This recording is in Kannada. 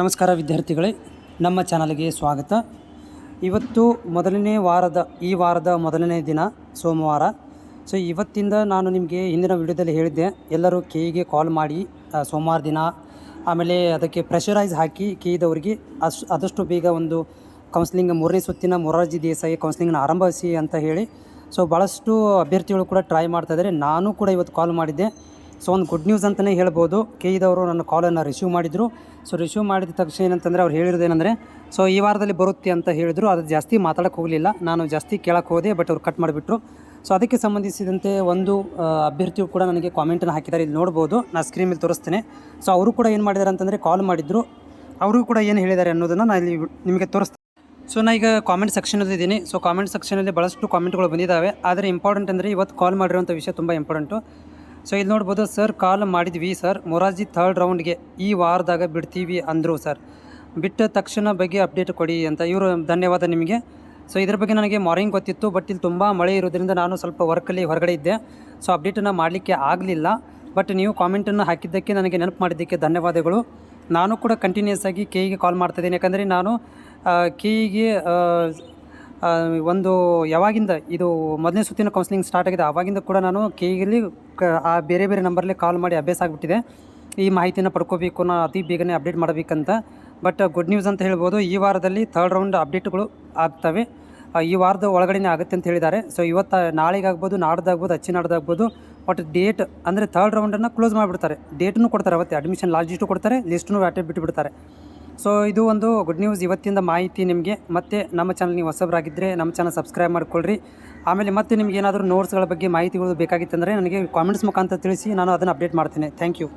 ನಮಸ್ಕಾರ ವಿದ್ಯಾರ್ಥಿಗಳೇ, ನಮ್ಮ ಚಾನಲ್ಗೆ ಸ್ವಾಗತ. ಇವತ್ತು ಮೊದಲನೇ ವಾರದ, ಈ ವಾರದ ಮೊದಲನೇ ದಿನ ಸೋಮವಾರ. ಸೊ ಇವತ್ತಿಂದ ನಾನು ನಿಮಗೆ ಹಿಂದಿನ ವಿಡಿಯೋದಲ್ಲಿ ಹೇಳಿದ್ದೆ, ಎಲ್ಲರೂ ಕೇಯಿಗೆ ಕಾಲ್ ಮಾಡಿ ಸೋಮವಾರ ದಿನ, ಆಮೇಲೆ ಅದಕ್ಕೆ ಪ್ರೆಷರೈಸ್ ಹಾಕಿ ಕೇಯಿದವರಿಗೆ ಅಷ್ಟು ಆದಷ್ಟು ಬೇಗ ಒಂದು ಕೌನ್ಸಿಲಿಂಗ್ ಮೂರನೇ ಸುತ್ತಿನ ಮೊರಾರ್ಜಿ ದೇಸಾಯಿ ಕೌನ್ಸಿಲಿಂಗ್ನ ಆರಂಭಿಸಿ ಅಂತ ಹೇಳಿ. ಸೊ ಭಾಳಷ್ಟು ಅಭ್ಯರ್ಥಿಗಳು ಕೂಡ ಟ್ರೈ ಮಾಡ್ತಾಯಿದ್ದಾರೆ ನಾನು ಕೂಡ ಇವತ್ತು ಕಾಲ್ ಮಾಡಿದ್ದೆ. ಸೊ ಒಂದು ಗುಡ್ ನ್ಯೂಸ್ ಅಂತಲೇ ಹೇಳ್ಬೋದು. ಕೆ ಇದವರು ನನ್ನ ಕಾಲನ್ನು ರಿಸೀವ್ ಮಾಡಿದರು. ಸೊ ರಿಸೀವ್ ಮಾಡಿದ ತಕ್ಷಣ ಏನಂತಂದರೆ ಅವ್ರು ಹೇಳಿರೋದೇನೆಂದರೆ ಸೊ ಈ ವಾರದಲ್ಲಿ ಬರುತ್ತೆ ಅಂತ ಹೇಳಿದರು. ಅದು ಜಾಸ್ತಿ ಮಾತಾಡೋಕ್ಕೆ ಹೋಗಲಿಲ್ಲ. ನಾನು ಜಾಸ್ತಿ ಕೇಳಕ್ಕೆ ಹೋದೆ ಬಟ್ ಅವ್ರು ಕಟ್ ಮಾಡಿಬಿಟ್ರು. ಸೊ ಅದಕ್ಕೆ ಸಂಬಂಧಿಸಿದಂತೆ ಒಂದು ಅಭ್ಯರ್ಥಿಯು ಕೂಡ ನನಗೆ ಕಾಮೆಂಟನ್ನು ಹಾಕಿದ್ದಾರೆ. ಇಲ್ಲಿ ನೋಡ್ಬೋದು. ನಾನು ಸ್ಕ್ರೀನ್ ಮೇಲೆ ತೋರಿಸ್ತೇನೆ. ಸೊ ಅವರು ಕೂಡ ಏನು ಮಾಡಿದ್ದಾರೆ ಅಂತಂದರೆ ಕಾಲ್ ಮಾಡಿದರು. ಅವರು ಕೂಡ ಏನು ಹೇಳಿದ್ದಾರೆ ಅನ್ನೋದನ್ನು ನಾನು ಇಲ್ಲಿ ನಿಮಗೆ ತೋರಿಸ್ತೇನೆ ಸೊ ನಾನು ಈಗ ಕಾಮೆಂಟ್ ಸೆಕ್ಷನಲ್ಲಿ ಇದ್ದೀನಿ. ಸೊ ಕಾಮೆಂಟ್ ಸೆಕ್ಷನಲ್ಲಿ ಭಾಳಷ್ಟು ಕಾಮೆಂಟ್ಗಳು ಬಂದಿದ್ದಾವೆ. ಆದರೆ ಇಂಪಾರ್ಟೆಂಟ್ ಅಂದರೆ ಇವತ್ತು ಕಾಲ್ ಮಾಡಿರೋಂಥ ವಿಷಯ ತುಂಬ ಇಂಪಾರ್ಟೆಂಟು ಸೊ ಇಲ್ಲಿ ನೋಡ್ಬೋದು ಸರ್ ಕಾಲ್ ಮಾಡಿದ್ವಿ ಸರ್ ಮೊರಾರ್ಜಿ ಥರ್ಡ್ ರೌಂಡ್ಗೆ ಈ ವಾರದಾಗ ಬಿಡ್ತೀವಿ ಅಂದರು ಸರ್ ಬಿಟ್ಟ ತಕ್ಷಣ ಬಗ್ಗೆ ಅಪ್ಡೇಟ್ ಕೊಡಿ ಅಂತ. ಇವರು, ಧನ್ಯವಾದ ನಿಮಗೆ. ಸೊ ಇದ್ರ ಬಗ್ಗೆ ನನಗೆ ಮಾರ್ನಿಂಗ್ ಗೊತ್ತಿತ್ತು ಬಟ್ ಇಲ್ಲಿ ತುಂಬ ಮಳೆ ಇರೋದ್ರಿಂದ ನಾನು ಸ್ವಲ್ಪ ವರ್ಕಲ್ಲಿ ಹೊರಗಡೆ ಇದ್ದೆ. ಸೊ ಅಪ್ಡೇಟನ್ನು ಮಾಡಲಿಕ್ಕೆ ಆಗಲಿಲ್ಲ. ಬಟ್ ನೀವು ಕಾಮೆಂಟನ್ನು ಹಾಕಿದ್ದಕ್ಕೆ ನನಗೆ ನೆನಪು ಮಾಡಿದ್ದಕ್ಕೆ ಧನ್ಯವಾದಗಳು. ನಾನು ಕೂಡ ಕಂಟಿನ್ಯೂಸ್ ಆಗಿ ಕೆಇಗೆ ಕಾಲ್ ಮಾಡ್ತಾಯಿದ್ದೀನಿ ಯಾಕಂದರೆ ನಾನು ಕೆಇಗೆ ಒಂದು ಯಾವಾಗಿಂದ ಇದು ಮೊದಲನೇ ಸುತ್ತಿನ ಕೌನ್ಸಿಲಿಂಗ್ ಸ್ಟಾರ್ಟ್ ಆಗಿದೆ ಆವಾಗಿಂದ ಕೂಡ ನಾನು ಕೆಇಲಿ ಕ, ಆ ಬೇರೆ ಬೇರೆ ನಂಬರ್ಲಿ ಕಾಲ್ ಮಾಡಿ ಅಭ್ಯಾಸ ಆಗಿಬಿಟ್ಟಿದೆ. ಈ ಮಾಹಿತಿನ ಪಡ್ಕೋಬೇಕು ನಾ ಅತಿ ಬೇಗನೆ ಅಪ್ಡೇಟ್ ಮಾಡಬೇಕಂತ. ಬಟ್ ಗುಡ್ ನ್ಯೂಸ್ ಅಂತ ಹೇಳ್ಬೋದು, ಈ ವಾರದಲ್ಲಿ ಥರ್ಡ್ ರೌಂಡ್ ಅಪ್ಡೇಟ್ಗಳು ಆಗ್ತವೆ. ಈ ವಾರದ ಒಳಗಡೆನೇ ಆಗುತ್ತೆ ಅಂತ ಹೇಳಿದ್ದಾರೆ. ಸೊ ಇವತ್ತು ನಾಳೆಗಾಗ್ಬೋದು ನಾಡ್ದಾಗ್ಬೋದು ಅಚ್ಚಿ ನಾಡ್ದಾಗ್ಬೋದು ಬಟ್ ಡೇಟ್ ಅಂದರೆ ಥರ್ಡ್ ರೌಂಡನ್ನು ಕ್ಲೋಸ್ ಮಾಡಿಬಿಡ್ತಾರೆ. ಡೇಟನ್ನು ಕೊಡ್ತಾರೆ ಅವತ್ತೆ ಅಡ್ಮಿಷನ್ ಲಾಸ್ಟ್ ಡೇಟು ಕೊಡ್ತಾರೆ ಲಿಸ್ಟನ್ನು ಅಟೆಂಡ್ ಬಿಟ್ಟುಬಿಡ್ತಾರೆ ಸೊ ಇದು ಒಂದು ಗುಡ್ ನ್ಯೂಸ್ ಇವತ್ತಿಂದ ಮಾಹಿತಿ ನಿಮಗೆ. ಮತ್ತೆ ನಮ್ಮ ಚಾನಲ್ ನೀವು ಹೊಸಬರಾಗಿದ್ದರೆ ನಮ್ಮ ಚಾನಲ್ ಸಬ್ಸ್ಕ್ರೈಬ್ ಮಾಡ್ಕೊಳ್ರಿ. ಆಮೇಲೆ ಮತ್ತೆ ನಿಮಗೆ ಏನಾದರೂ ನೋಟ್ಸ್ಗಳ ಬಗ್ಗೆ ಮಾಹಿತಿಗಳು ಬೇಕಾಗಿತ್ತಂದರೆ ನನಗೆ ಕಾಮೆಂಟ್ಸ್ ಮುಖಾಂತರ ತಿಳಿಸಿ ನಾನು ಅದನ್ನು ಅಪ್ಡೇಟ್ ಮಾಡ್ತೇನೆ. Thank you